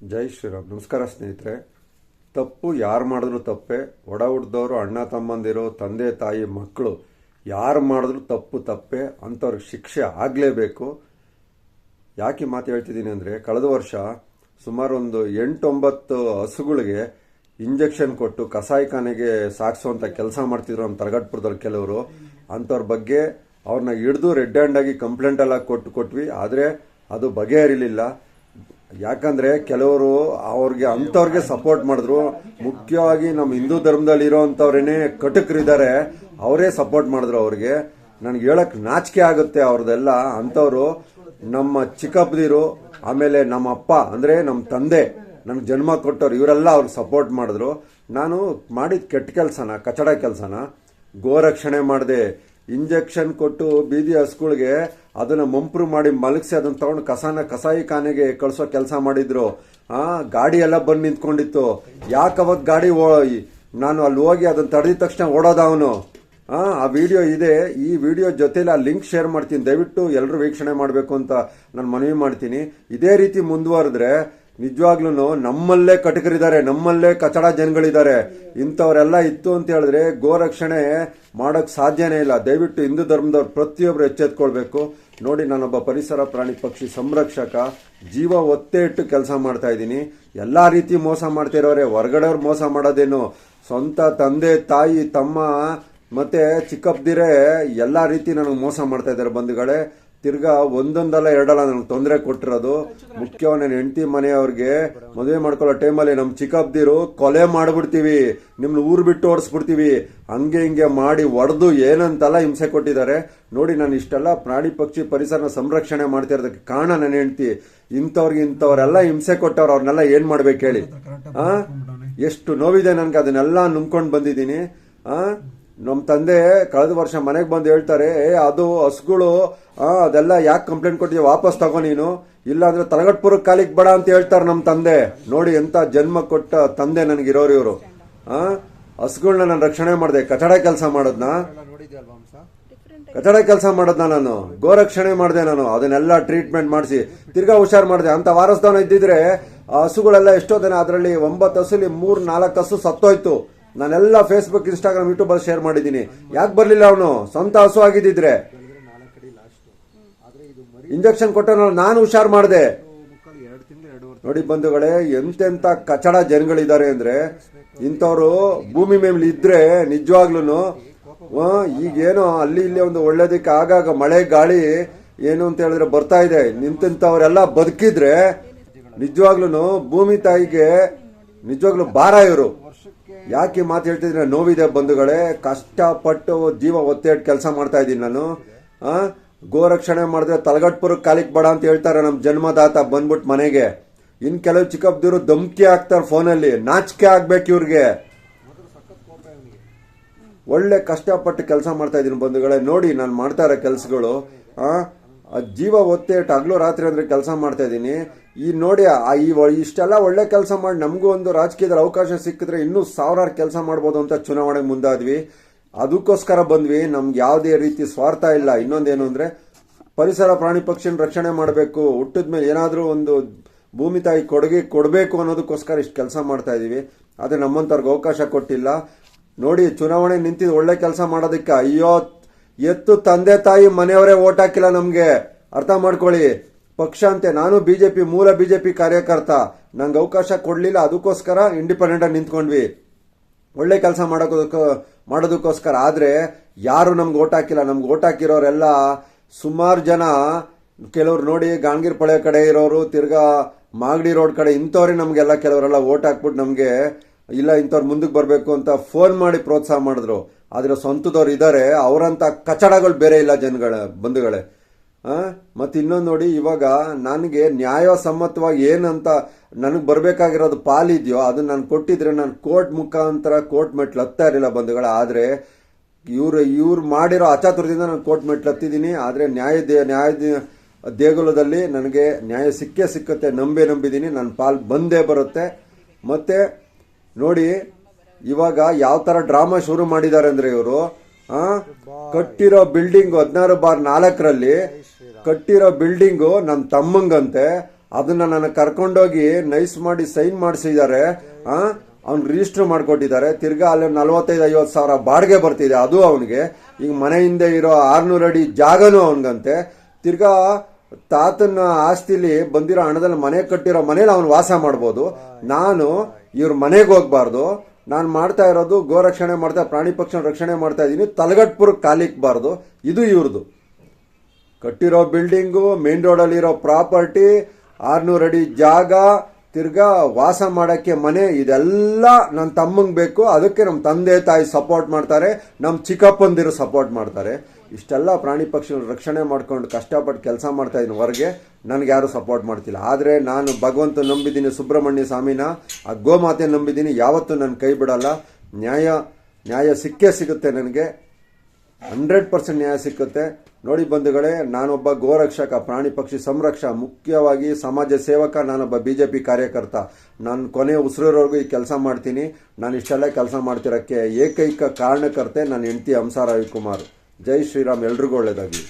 ಜೈ ಶ್ರೀರಾಮ್. ನಮಸ್ಕಾರ ಸ್ನೇಹಿತರೆ. ತಪ್ಪು ಯಾರು ಮಾಡಿದ್ರು ತಪ್ಪೇ. ಒಡ ಹುಡ್ದವರು ಅಣ್ಣ ತಮ್ಮಂದಿರು, ತಂದೆ, ತಾಯಿ ಮಕ್ಕಳು ಯಾರು ಮಾಡಿದ್ರು ತಪ್ಪು ತಪ್ಪೇ ಅಂಥವ್ರಿಗೆ ಶಿಕ್ಷೆ ಆಗಲೇಬೇಕು. ಯಾಕೆ ಮಾತು ಹೇಳ್ತಿದ್ದೀನಿ ಅಂದರೆ, ಕಳೆದ ವರ್ಷ ಸುಮಾರು ಒಂದು ಎಂಟೊಂಬತ್ತು ಹಸುಗಳಿಗೆ ಇಂಜೆಕ್ಷನ್ ಕೊಟ್ಟು ಕಸಾಯಿಖಾನೆಗೆ ಸಾಗಿಸೋವಂಥ ಕೆಲಸ ಮಾಡ್ತಿದ್ರು ನಮ್ಮ ತರಗಟ್ಪುರದಲ್ಲಿ ಕೆಲವರು. ಅಂಥವ್ರ ಬಗ್ಗೆ ಅವ್ರನ್ನ ಹಿಡಿದು ರೆಡ್ ಹ್ಯಾಂಡ್ ಆಗಿ ಕಂಪ್ಲೇಂಟ್ ಎಲ್ಲ ಕೊಟ್ಟು ಕೊಟ್ವಿ. ಆದರೆ ಅದು ಬಗೆಹರಿಲಿಲ್ಲ. ಯಾಕಂದ್ರೆ ಕೆಲವರು ಅವ್ರಿಗೆ ಅಂಥವ್ರಿಗೆ ಸಪೋರ್ಟ್ ಮಾಡಿದ್ರು. ಮುಖ್ಯವಾಗಿ ನಮ್ಮ ಹಿಂದೂ ಧರ್ಮದಲ್ಲಿ ಇರೋವಂಥವ್ರೇನೆ ಕಟಕರಿದ್ದಾರೆ, ಅವರೇ ಸಪೋರ್ಟ್ ಮಾಡಿದ್ರು ಅವ್ರಿಗೆ. ನನಗೆ ಹೇಳಕ್ ನಾಚಿಕೆ ಆಗುತ್ತೆ ಅವ್ರದ್ದೆಲ್ಲ. ಅಂಥವ್ರು ನಮ್ಮ ಚಿಕ್ಕಪ್ಪದಿರು, ಆಮೇಲೆ ನಮ್ಮ ಅಪ್ಪ, ಅಂದ್ರೆ ನಮ್ಮ ತಂದೆ, ನನಗೆ ಜನ್ಮ ಕೊಟ್ಟವ್ರು, ಇವರೆಲ್ಲ ಅವ್ರಿಗೆ ಸಪೋರ್ಟ್ ಮಾಡಿದ್ರು. ನಾನು ಮಾಡಿದ ಕೆಟ್ಟ ಕೆಲಸನ, ಕಚಡ ಕೆಲಸನ ಗೋರಕ್ಷಣೆ ಮಾಡಿದೆ ಇಂಜೆಕ್ಷನ್ ಕೊಟ್ಟು ಬೀದಿ ಹಸುಗಳಿಗೆ ಅದನ್ನ ಮಂಪ್ರು ಮಾಡಿ ಮಲಗಿಸಿ, ಅದನ್ನ ತಗೊಂಡು ಕಸಾನ, ಕಸಾಯಿ ಖಾನೆಗೆ ಕಳಿಸೋ ಕೆಲಸ ಮಾಡಿದ್ರು. ಆ, ಗಾಡಿ ಎಲ್ಲ ಬಂದು ನಿಂತ್ಕೊಂಡಿತ್ತು. ಯಾಕೆ ಅವತ್ತು ಗಾಡಿ ನಾನು ಅಲ್ಲಿ ಹೋಗಿ ಅದನ್ನ ತಡೆದ ತಕ್ಷಣ ಓಡೋದ ಅವನು. ಆ ಆ ವಿಡಿಯೋ ಇದೆ. ಈ ವಿಡಿಯೋ ಜೊತೆಲಿ ಆ ಲಿಂಕ್ ಶೇರ್ ಮಾಡ್ತೀನಿ. ದಯವಿಟ್ಟು ಎಲ್ಲರೂ ವೀಕ್ಷಣೆ ಮಾಡಬೇಕು ಅಂತ ನಾನು ಮನವಿ ಮಾಡ್ತೀನಿ. ಇದೇ ರೀತಿ ಮುಂದುವರೆದ್ರೆ ನಿಜವಾಗ್ಲೂ ನಮ್ಮಲ್ಲೇ ಕಟಕರಿದ್ದಾರೆ, ನಮ್ಮಲ್ಲೇ ಕಚಡ ಜನಗಳಿದ್ದಾರೆ. ಇಂಥವರೆಲ್ಲ ಇತ್ತು ಅಂತ ಹೇಳಿದ್ರೆ ಗೋರಕ್ಷಣೆ ಮಾಡೋಕ್ಕೆ ಸಾಧ್ಯನೇ ಇಲ್ಲ. ದಯವಿಟ್ಟು ಹಿಂದೂ ಧರ್ಮದವ್ರು ಪ್ರತಿಯೊಬ್ಬರು ಎಚ್ಚೆತ್ಕೊಳ್ಬೇಕು. ನೋಡಿ, ನಾನೊಬ್ಬ ಪರಿಸರ ಪ್ರಾಣಿ ಪಕ್ಷಿ ಸಂರಕ್ಷಕ, ಜೀವ ಒತ್ತೆ ಇಟ್ಟು ಕೆಲಸ ಮಾಡ್ತಾ ಇದ್ದೀನಿ. ಎಲ್ಲಾ ರೀತಿ ಮೋಸ ಮಾಡ್ತಿರೋರೆ ಹೊರಗಡೆಯವ್ರು ಮೋಸ ಮಾಡೋದೇನು? ಸ್ವಂತ ತಂದೆ, ತಾಯಿ, ತಮ್ಮ, ಮತ್ತೆ ಚಿಕ್ಕಪ್ಪದಿರೇ ಎಲ್ಲಾ ರೀತಿ ನನಗೆ ಮೋಸ ಮಾಡ್ತಾ ಇದ್ದಾರೆ ಬಂಧುಗಳೇ. ತಿರ್ಗಾ ಒಂದೊಂದಲ್ಲ ಎರಡಲ್ಲ ನನಗೆ ತೊಂದರೆ ಕೊಟ್ಟಿರೋದು. ಮುಖ್ಯವಾಗಿ ನನ್ನ ಹೆಂಡತಿ ಮನೆಯವ್ರಿಗೆ ಮದುವೆ ಮಾಡ್ಕೊಳ್ಳೋ ಟೈಮಲ್ಲಿ ನಮ್ಮ ಚಿಕ್ಕಪ್ಪದಿರು ಕೊಲೆ ಮಾಡಿಬಿಡ್ತೀವಿ. ನಿಮ್ಮನ್ನ ಊರು ಬಿಟ್ಟು ಓಡಿಸ್ಬಿಡ್ತೀವಿ. ಹಂಗೆ ಹಿಂಗೆ ಮಾಡಿ ಒಡೆದು ಏನಂತೆಲ್ಲ ಹಿಂಸೆ ಕೊಟ್ಟಿದ್ದಾರೆ. ನೋಡಿ ನಾನು ಇಷ್ಟೆಲ್ಲ ಪ್ರಾಣಿ ಪಕ್ಷಿ ಪರಿಸರನ ಸಂರಕ್ಷಣೆ ಮಾಡ್ತಿರೋದಕ್ಕೆ ಕಾರಣ ನನ್ನ ಹೆಂಡತಿ. ಇಂಥವ್ರಿಗೆ ಇಂಥವ್ರೆಲ್ಲ ಹಿಂಸೆ ಕೊಟ್ಟವ್ರು, ಅವ್ರನ್ನೆಲ್ಲ ಏನು ಮಾಡ್ಬೇಕು ಹೇಳಿ? ಎಷ್ಟು ನೋವಿದೆ ನನಗೆ, ಅದನ್ನೆಲ್ಲ ನುಂಗ್ಕೊಂಡು ಬಂದಿದ್ದೀನಿ. ಆ? ನಮ್ಮ ತಂದೆ ಕಳೆದ ವರ್ಷ ಮನೆಗೆ ಬಂದು ಹೇಳ್ತಾರೆ, ಏ, ಅದು ಹಸುಗಳು ಅದೆಲ್ಲ ಯಾಕೆ ಕಂಪ್ಲೇಂಟ್ ಕೊಟ್ಟಿದ್ಯಾ? ವಾಪಸ್ ತಗೋ ನೀನು. ಇಲ್ಲಾಂದ್ರೆ ತಲಗಟ್ಪುರಕ್ಕೆ ಕಾಲಿಗೆ ಬೇಡ ಅಂತ ಹೇಳ್ತಾರೆ ನಮ್ಮ ತಂದೆ. ನೋಡಿ ಎಂತ ಜನ್ಮ ಕೊಟ್ಟ ತಂದೆ ನನಗಿರೋರು ಇವರು. ಆ ಹಸುಗಳನ್ನ ನಾನು ರಕ್ಷಣೆ ಮಾಡಿದೆ. ಕಚಡ ಕೆಲಸ ಮಾಡೋದ್ನ? ಕಚಡ ಕೆಲಸ ಮಾಡೋದ್ನ ನಾನು? ಗೋರಕ್ಷಣೆ ಮಾಡಿದೆ ನಾನು. ಅದನ್ನೆಲ್ಲ ಟ್ರೀಟ್ಮೆಂಟ್ ಮಾಡಿಸಿ. ತಿರ್ಗಾ ಹುಷಾರ್ ಮಾಡಿದೆ. ಅಂತ ವಾರಸ್ದಾನ ಇದ್ದಿದ್ರೆ ಹಸುಗಳೆಲ್ಲ ಎಷ್ಟೋ ದಿನ ಅದರಲ್ಲಿ ಒಂಬತ್ತು ಹಸುಲಿ ಮೂರು ನಾಲ್ಕು ಹಸು ಸತ್ತೋಯ್ತು. ನಾನೆಲ್ಲ ಫೇಸ್ಬುಕ್ ಇನ್ಸ್ಟಾಗ್ರಾಮ್ ಯೂಟ್ಯೂಬ್ ಅಲ್ಲಿ ಶೇರ್ ಮಾಡಿದ್ದೀನಿ. ಯಾಕೆ ಬರಲಿಲ್ಲ ಅವನು? ಸ್ವಂತ ಹಸು ಆಗಿದ್ದಿದ್ರೆ. ಇಂಜೆಕ್ಷನ್ ಕೊಟ್ಟ ನಾನು ಹುಷಾರ್ ಮಾಡಿದೆ. ನೋಡಿ ಬಂಧುಗಳೇ, ಎಂತೆಂತ ಕಚಡ ಜನಗಳಿದ್ದಾರೆ ಅಂದ್ರೆ, ಇಂಥವ್ರು ಭೂಮಿ ಮೇಲೆ ಇದ್ರೆ ನಿಜವಾಗ್ಲೂ ಈಗೇನು ಅಲ್ಲಿ ಇಲ್ಲಿ ಒಂದು ಒಳ್ಳೇದಕ್ಕೆ ಆಗಾಗ ಮಳೆ, ಗಾಳಿ ಏನು ಅಂತ ಹೇಳಿದ್ರೆ ಬರ್ತಾ ಇದೆ. ನಿಂತಿಂಥವರೆಲ್ಲ ಬದುಕಿದ್ರೆ ನಿಜವಾಗ್ಲೂ ಭೂಮಿ ತಾಯಿಗೆ ನಿಜವಾಗ್ಲೂ ಭಾರ ಇವರು. ಯಾಕೆ ಮಾತು ಹೇಳ್ತಿದ್ರೆ? ನೋವಿದೆ ಬಂಧುಗಳೇ, ಕಷ್ಟಪಟ್ಟು ಜೀವ ಒತ್ತೆ ಕೆಲಸ ಮಾಡ್ತಾ ಇದ್ದೀನಿ ನಾನು. ಗೋರಕ್ಷಣೆ ಮಾಡಿದ್ರೆ ತಲಗಟ್ಪುರಕ್ಕೆ ಕಾಲಿಕ್ ಬೇಡ ಅಂತ ಹೇಳ್ತಾರೆ ನಮ್ಮ ಜನ್ಮದಾತ ಬಂದ್ಬಿಟ್ಟು ಮನೆಗೆ. ಇನ್ ಕೆಲವು ಚಿಕ್ಕಪ್ಪದಿರು ಧಮ್ಕಿ ಹಾಕ್ತಾರೆ ಫೋನಲ್ಲಿ. ನಾಚಿಕೆ ಆಗ್ಬೇಕು ಇವ್ರಿಗೆ. ಒಳ್ಳೆ ಕಷ್ಟಪಟ್ಟು ಕೆಲಸ ಮಾಡ್ತಾ ಇದ್ದೀನಿ ಬಂಧುಗಳೇ. ನೋಡಿ, ನಾನು ಮಾಡ್ತಾ ಇರೋ ಕೆಲಸಗಳು ಜೀವ ಒತ್ತೆ ಹಗಲು ರಾತ್ರಿ ಅಂದ್ರೆ ಕೆಲಸ ಮಾಡ್ತಾ ಇದ್ದೀನಿ. ಈ ನೋಡಿ ಈ ಇಷ್ಟೆಲ್ಲ ಒಳ್ಳೆ ಕೆಲಸ ಮಾಡಿ ನಮಗೂ ಒಂದು ರಾಜಕೀಯದಲ್ಲಿ ಅವಕಾಶ ಸಿಕ್ಕಿದ್ರೆ ಇನ್ನೂ ಸಾವಿರಾರು ಕೆಲಸ ಮಾಡ್ಬೋದು ಅಂತ ಚುನಾವಣೆಗೆ ಮುಂದಾದ್ವಿ. ಅದಕ್ಕೋಸ್ಕರ ಬಂದ್ವಿ. ನಮ್ಗೆ ಯಾವುದೇ ರೀತಿ ಸ್ವಾರ್ಥ ಇಲ್ಲ. ಇನ್ನೊಂದೇನು ಅಂದ್ರೆ, ಪರಿಸರ ಪ್ರಾಣಿ ಪಕ್ಷಿನ ರಕ್ಷಣೆ ಮಾಡಬೇಕು. ಹುಟ್ಟಿದ ಮೇಲೆ ಏನಾದರೂ ಒಂದು ಭೂಮಿ ತಾಯಿ ಕೊಡುಗೆ ಕೊಡಬೇಕು ಅನ್ನೋದಕ್ಕೋಸ್ಕರ ಇಷ್ಟು ಕೆಲಸ ಮಾಡ್ತಾ ಇದ್ದೀವಿ ಆದರೆ ನಮ್ಮಂಥವ್ರಿಗೆ ಅವಕಾಶ ಕೊಟ್ಟಿಲ್ಲ. ನೋಡಿ, ಚುನಾವಣೆ ನಿಂತಿದ್ದು ಒಳ್ಳೆ ಕೆಲಸ ಮಾಡೋದಕ್ಕೆ ಅಯ್ಯೋ ಎತ್ತು ತಂದೆ ತಾಯಿ ಮನೆಯವರೇ ಓಟ್ ಹಾಕಿಲ್ಲ ನಮಗೆ. ಅರ್ಥ ಮಾಡ್ಕೊಳ್ಳಿ. ಪಕ್ಷ ಅಂತೆ, ನಾನು ಬಿಜೆಪಿ, ಮೂಲ ಬಿಜೆಪಿ ಕಾರ್ಯಕರ್ತ. ನಂಗೆ ಅವಕಾಶ ಕೊಡ್ಲಿಲ್ಲ, ಅದಕ್ಕೋಸ್ಕರ ಇಂಡಿಪೆಂಡೆಂಟ್ ಆಗಿ ನಿಂತ್ಕೊಂಡ್ವಿ. ಒಳ್ಳೆ ಕೆಲಸ ಮಾಡೋದಕ್ಕೋ, ಮಾಡೋದಕ್ಕೋಸ್ಕರ. ಆದ್ರೆ, ಯಾರು ನಮ್ಗೆ ಓಟ್ ಹಾಕಿಲ್ಲ? ನಮ್ಗೆ ಓಟ್ ಹಾಕಿರೋರೆಲ್ಲ ಸುಮಾರು ಜನ, ಕೆಲವ್ರು ನೋಡಿ ಗಾಣಗಿರ್ ಪಳೆ ಕಡೆ ಇರೋರು, ತಿರ್ಗಾ ಮಾಗಡಿ ರೋಡ್ ಕಡೆ ಇಂಥವ್ರಿಗೆ ನಮಗೆಲ್ಲ ಕೆಲವರೆಲ್ಲ ಓಟ್ ಹಾಕ್ಬಿಟ್ಟು ನಮಗೆ, ಇಲ್ಲ ಇಂಥವ್ರು ಮುಂದಕ್ಕೆ ಬರಬೇಕು ಅಂತ ಫೋನ್ ಮಾಡಿ ಪ್ರೋತ್ಸಾಹ ಮಾಡಿದ್ರು. ಆದ್ರೆ ಸ್ವಂತದವ್ರು ಇದ್ದಾರೆ ಅವರಂಥ ಕಚಡಗಳು ಬೇರೆ ಇಲ್ಲ ಜನಗಳ, ಬಂಧುಗಳೇ. ಮತ್ತು ಇನ್ನೊಂದು ನೋಡಿ, ಇವಾಗ ನನಗೆ ನ್ಯಾಯಸಮ್ಮತವಾಗಿ ಏನಂತ ನನಗೆ ಬರಬೇಕಾಗಿರೋದು ಪಾಲಿದೆಯೋ ಅದು ನಾನು ಕೊಟ್ಟಿದ್ರೆ ನಾನು ಕೋರ್ಟ್ ಮುಖಾಂತರ ಕೋರ್ಟ್ ಮೆಟ್ಲು ಹತ್ತಾ ಇರಲಿಲ್ಲ ಬಂಧುಗಳ. ಆದರೆ ಇವರು, ಇವ್ರು ಮಾಡಿರೋ ಅಚಾತುರದಿಂದ ನಾನು ಕೋರ್ಟ್ ಮೆಟ್ಲು ಹತ್ತಿದ್ದೀನಿ. ಆದರೆ ನ್ಯಾಯ ದೇ, ನ್ಯಾಯ ದೇಗುಲದಲ್ಲಿ ನನಗೆ ನ್ಯಾಯ ಸಿಕ್ಕೇ ಸಿಕ್ಕತ್ತೆ, ನಂಬೇ ನಂಬಿದ್ದೀನಿ. ನನ್ನ ಪಾಲ್ ಬಂದೇ ಬರುತ್ತೆ. ಮತ್ತು ನೋಡಿ ಇವಾಗ ಯಾವ ತರ ಡ್ರಾಮಾ ಶುರು ಮಾಡಿದ್ದಾರೆ ಅಂದ್ರೆ ಇವರು ಕಟ್ಟಿರೋ ಬಿಲ್ಡಿಂಗ್ ಹದಿನಾರು ಬಾರ್ ನಾಲ್ಕರಲ್ಲಿ ಕಟ್ಟಿರೋ ಬಿಲ್ಡಿಂಗು ನಮ್ಮ ತಮ್ಮಂಗಂತೆ. ಅದನ್ನ ನನಗೆ ಕರ್ಕೊಂಡೋಗಿ ನೈಸ್ ಮಾಡಿ ಸೈನ್ ಮಾಡಿಸಿದ್ದಾರೆ ಅವ್ನು ರಿಜಿಸ್ಟರ್ ಮಾಡಿಕೊಟ್ಟಿದ್ದಾರೆ. ತಿರ್ಗಾ ಅಲ್ಲಿ ನಲ್ವತ್ತೈದು, ಐವತ್ತು ಸಾವಿರ ಬಾಡಿಗೆ ಬರ್ತಿದೆ ಅದು ಅವನಿಗೆ. ಈಗ ಮನೆ ಹಿಂದೆ ಇರೋ ಆರ್ನೂರು ಅಡಿ ಜಾಗನೂ ಅವನಿಗಂತೆ. ತಿರ್ಗಾ ತಾತನ ಆಸ್ತಿಲಿ ಬಂದಿರೋ ಹಣದಲ್ಲಿ ಮನೆ ಕಟ್ಟಿರೋ ಮನೇಲಿ ಅವನು ವಾಸ ಮಾಡ್ಬೋದು. ನಾನು ಇವ್ರ ಮನೆಗೆ ಹೋಗ್ಬಾರ್ದು. ನಾನು ಮಾಡ್ತಾ ಇರೋದು ಗೋ ರಕ್ಷಣೆ ಮಾಡ್ತಾ, ಪ್ರಾಣಿ ಪಕ್ಷಿ ರಕ್ಷಣೆ ಮಾಡ್ತಾ ಇದ್ದೀನಿ ತಲಗಟ್ಪುರಕ್ಕೆ ಕಾಲಿಕ್ಬಾರ್ದು ಇದು ಇವ್ರದ್ದು ಕಟ್ಟಿರೋ ಬಿಲ್ಡಿಂಗು, ಮೇನ್ ರೋಡಲ್ಲಿರೋ ಪ್ರಾಪರ್ಟಿ, ಆರ್ನೂರು ಅಡಿ ಜಾಗ, ತಿರ್ಗಾ ವಾಸ ಮಾಡೋಕ್ಕೆ ಮನೆ, ಇದೆಲ್ಲ ನನ್ನ ತಮ್ಮಂಗೆ ಬೇಕು. ಅದಕ್ಕೆ ನಮ್ಮ ತಂದೆ ತಾಯಿ ಸಪೋರ್ಟ್ ಮಾಡ್ತಾರೆ. ನಮ್ಮ ಚಿಕ್ಕಪ್ಪಂದಿರು ಸಪೋರ್ಟ್ ಮಾಡ್ತಾರೆ. ಇಷ್ಟೆಲ್ಲ ಪ್ರಾಣಿ ಪಕ್ಷಿಗಳ ರಕ್ಷಣೆ ಮಾಡ್ಕೊಂಡು ಕಷ್ಟಪಟ್ಟು ಕೆಲಸ ಮಾಡ್ತಾ ಇದ್ದೀನಿ ಹೊರಗೆ ನನಗೆ ಯಾರು ಸಪೋರ್ಟ್ ಮಾಡ್ತಿಲ್ಲ. ಆದರೆ ನಾನು ಭಗವಂತ ನಂಬಿದ್ದೀನಿ, ಸುಬ್ರಹ್ಮಣ್ಯ ಸ್ವಾಮಿನ, ಆ ಗೋಮಾತೆ ನಂಬಿದ್ದೀನಿ, ಯಾವತ್ತೂ ನನ್ನ ಕೈ ಬಿಡಲ್ಲ. ನ್ಯಾಯ ನ್ಯಾಯ ಸಿಕ್ಕೇ ಸಿಗುತ್ತೆ ನನಗೆ. ಹಂಡ್ರೆಡ್ ಪರ್ಸೆಂಟ್ ನ್ಯಾಯ ಸಿಕ್ಕುತ್ತೆ. ನೋಡಿ ಬಂಧುಗಳೇ, ನಾನೊಬ್ಬ ಗೋರಕ್ಷಕ, ಪ್ರಾಣಿ ಪಕ್ಷಿ ಸಂರಕ್ಷ ಮುಖ್ಯವಾಗಿ ಸಮಾಜ ಸೇವಕ ನಾನೊಬ್ಬ ಬಿ ಜೆ ಪಿ ಕಾರ್ಯಕರ್ತ. ನಾನು ಕೊನೆ ಉಸಿರೋವರೆಗೂ ಈ ಕೆಲಸ ಮಾಡ್ತೀನಿ. ನಾನು ಇಷ್ಟೆಲ್ಲ ಕೆಲಸ ಮಾಡ್ತಿರೋಕ್ಕೆ ಏಕೈಕ ಕಾರಣಕರ್ತೆ ನನ್ನ ಹೆಂಡತಿ ಹಂಸ ರವಿಕುಮಾರ್ ಜೈ ಶ್ರೀರಾಮ್ ಎಲ್ರಿಗೂ ಒಳ್ಳೇದಾಗಲಿ